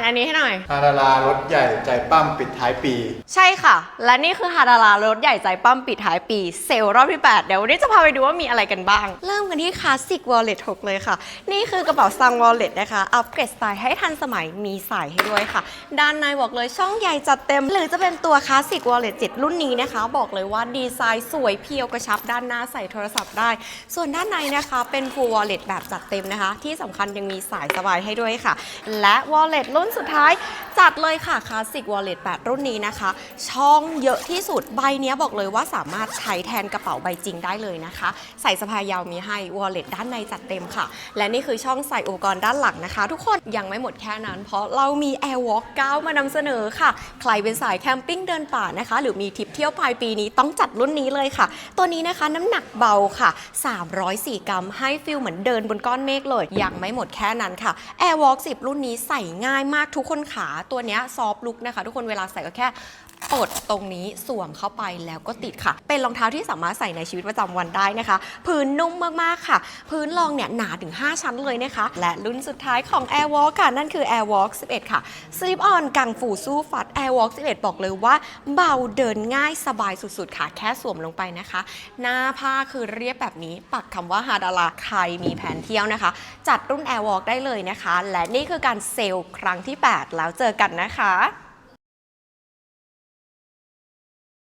านอันนี้ให้หน่อย ฮาดารารถใหญ่ใจปั้มปิดท้ายปี ใช่ค่ะ และนี่คือฮาดารารถใหญ่ใจปั้มปิดท้ายปีเซลล์รอบที่ 8 เดี๋ยววันนี้จะพาไปดูว่ามีอะไรกันบ้าง เริ่มกันที่คลาสสิกวอลเล็ต6เลยค่ะ นี่คือกระเป๋าซังวอลเล็ตนะคะ อัปเกรดสไตล์ให้ทันสมัยมีสายให้ด้วยค่ะ ด้านในบอกเลยช่องใหญ่จัดเต็ม หรือจะเป็นตัวคลาสสิกวอลเล็ต7รุ่นนี้นะคะ บอกเลยว่าดีไซน์สวยเพียวกระชับด้านหน้าใส่โทรศัพท์ได้ ส่วนด้านในนะคะเป็น full wallet แบบจัดเต็มนะคะ ที่สำคัญยังมีสายสบายให้ด้วยค่ะ และ wallet รุ่นสุดท้ายจัดเลยค่ะ Classic Wallet 8รุ่นนี้นะคะ ช่องเยอะที่สุดใบนี้บอกเลยว่าสามารถใช้แทนกระเป๋าใบจริงได้เลยนะคะ ใส่สะพายยาวมีให้ Wallet ด้านในจัดเต็มค่ะ และนี่คือช่องใส่อุปกรณ์ด้านหลังนะคะ ทุกคนยังไม่หมดแค่นั้น เพราะเรามี Airwalk 9 มานำเสนอค่ะ ใครเป็นสายแคมปิ้งเดินป่านะคะ หรือมีทริปเที่ยวปลายปีนี้ต้องจัดรุ่นนี้เลยค่ะ ตัวนี้นะคะน้ำหนักเบาค่ะ304กรัมให้ฟิลเหมือนเดินบนก้อนเมฆเลย ยังไม่หมดแค่นั้นค่ะ Airwalk 10 รุ่นนี้ใส่ง่ายมากทุกคนขาตัวเนี้ยซอฟลุกนะคะ ทุกคนเวลาใส่ก็แค่ปลดตรงนี้สวมเข้าไปแล้วก็ติดค่ะ เป็นรองเท้าที่สามารถใส่ในชีวิตประจำวันได้นะคะ พื้นนุ่มมากๆค่ะ พื้นรองเนี่ยหนาถึง 5 ชั้นเลยนะคะ และรุ่นสุดท้ายของ Airwalk ค่ะ นั่นคือ Airwalk 11 ค่ะ Slip on กังฟูสู้ฟัด Airwalk 11 บอกเลยว่า เบาเดินง่ายสบายสุดๆ ค่ะ แค่สวมลงไปนะคะ หน้าผ้าคือเรียบแบบนี้ ปักคำว่าฮาดาราใครมีแผนเที่ยวนะคะ จัดรุ่น Airwalk ได้เลยนะคะ และนี่คือการเซลล์ครั้งที่ 8 แล้วเจอกันนะคะ